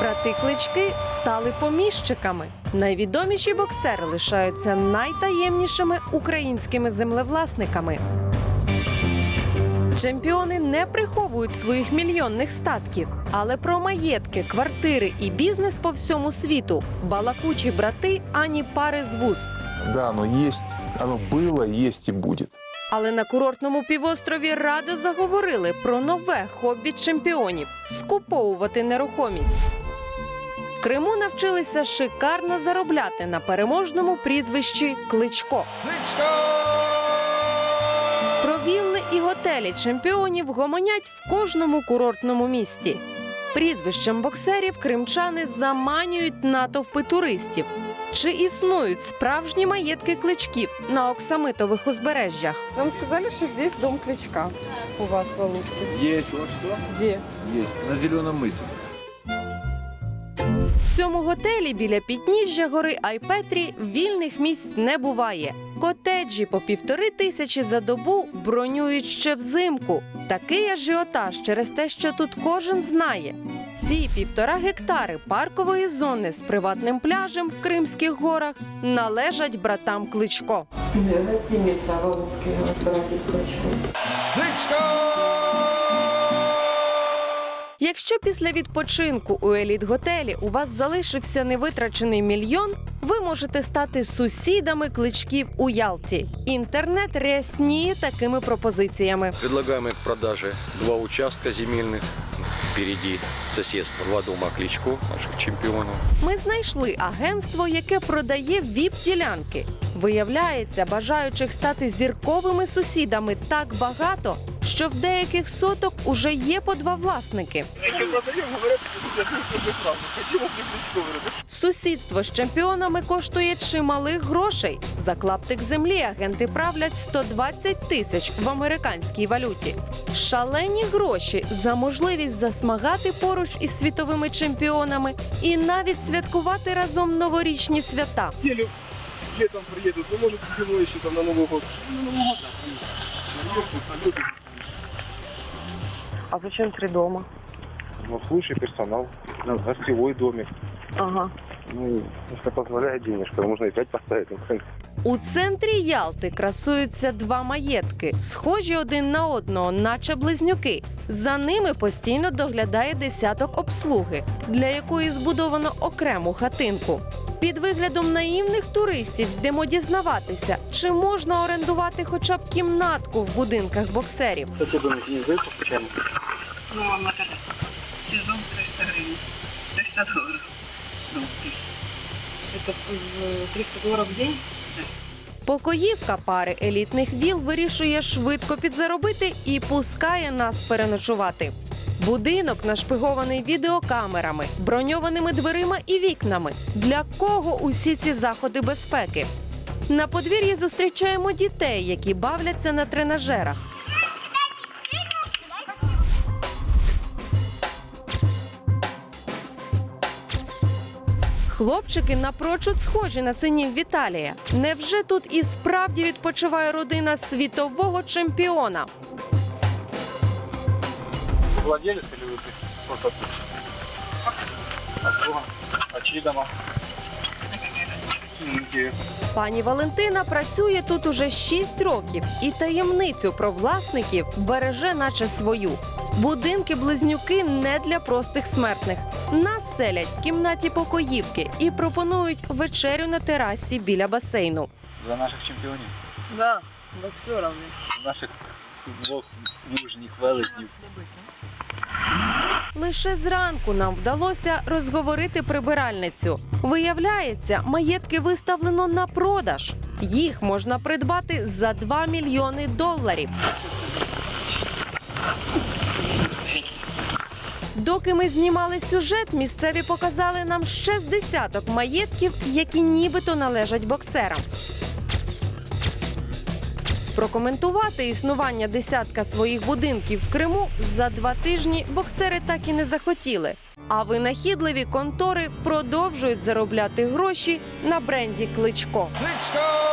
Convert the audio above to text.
Брати клички стали поміщиками. Найвідоміші боксери лишаються найтаємнішими українськими землевласниками. Чемпіони не приховують своїх мільйонних статків, але про маєтки, квартири і бізнес по всьому світу балакучі брати ані пари з вуст. Да, оно есть, оно было, есть и будет. Але на курортному півострові радо заговорили про нове хобі чемпіонів скуповувати нерухомість. В Криму навчилися шикарно заробляти на переможному прізвищі Кличко. Про вілли і готелі чемпіонів гомонять в кожному курортному місті. Прізвищем боксерів кримчани заманюють натовпи туристів. Чи існують справжні маєтки кличків на оксамитових узбережжях? Нам сказали, что здесь дом Кличка у вас в Алупке. Есть вот что? Где? Есть. На зеленом мысе. В цьому готелі біля підніжжя гори Айпетрі вільних місць не буває. Котеджі по півтори тисячі за добу бронюють ще взимку. Такий ажіотаж через те, що тут кожен знає. Ці півтора гектари паркової зони з приватним пляжем в Кримських горах належать братам Кличко. Гостиница в Алупке от Кличко. Якщо після відпочинку у еліт-готелі у вас залишився невитрачений мільйон, ви можете стати сусідами кличків у Ялті. Інтернет рясніє такими пропозиціями. Предлагаем их к продаже два участка земельных. Впереди сусідство два дома Кличко, наших чемпіонів. Ми знайшли агентство, яке продає віп-ділянки. Виявляється, бажаючих стати зірковими сусідами так багато, що в деяких соток уже є по два власники. Сусідство з чемпіонами коштує чималих грошей. За клаптик землі агенти правлять 120 тисяч в американській валюті. Шалені гроші за можливість засмагати поруч із світовими чемпіонами і навіть святкувати разом новорічні свята. неделю летом приедут, ну может зимой еще там на Новый год. Ну, на Новый год, да, конечно. Наверху, салюты. А зачем три дома? Ну, слушай, персонал. Ну, гостевой домик. Ага. Ну, если позволяет денежка, можно и пять поставить. Ну, У центрі Ялти красуються два маєтки, схожі один на одного, наче близнюки. За ними постійно доглядає десяток обслуги, для якої збудовано окрему хатинку. Під виглядом наївних туристів йдемо дізнаватися, чи можна орендувати хоча б кімнатку в будинках боксерів. Такой домик не? Ну, вам это сезон 300 гривен. 300 долларов. Ну, тысяч. Это э, 300 долларов в день? Покоївка пари елітних віл вирішує швидко підзаробити і пускає нас переночувати. Будинок нашпигований відеокамерами, броньованими дверима і вікнами. Для кого усі ці заходи безпеки? На подвір'ї зустрічаємо дітей, які бавляться на тренажерах. Хлопчики напрочуд схожі на синів Віталія. Невже тут і справді відпочиває родина світового чемпіона? Владелец или вы просто? А чьи дома? Пані Валентина працює тут уже 6 років і таємницю про власників береже, наче свою. Будинки близнюки не для простих смертних. Нас селять в кімнаті покоївки і пропонують вечерю на терасі біля басейну. За наших чемпионов. Да, боксеров. Наших двох мужніх велетнів. Лише зранку нам вдалося розговорити прибиральницю. Виявляється, маєтки виставлено на продаж. Їх можна придбати за 2 мільйони доларів. Доки ми знімали сюжет, місцеві показали нам ще з десяток маєтків, які нібито належать боксерам. Прокоментувати існування десятка своїх будинків в Криму за два тижні боксери так і не захотіли. А винахідливі контори продовжують заробляти гроші на бренді Кличко. Кличко!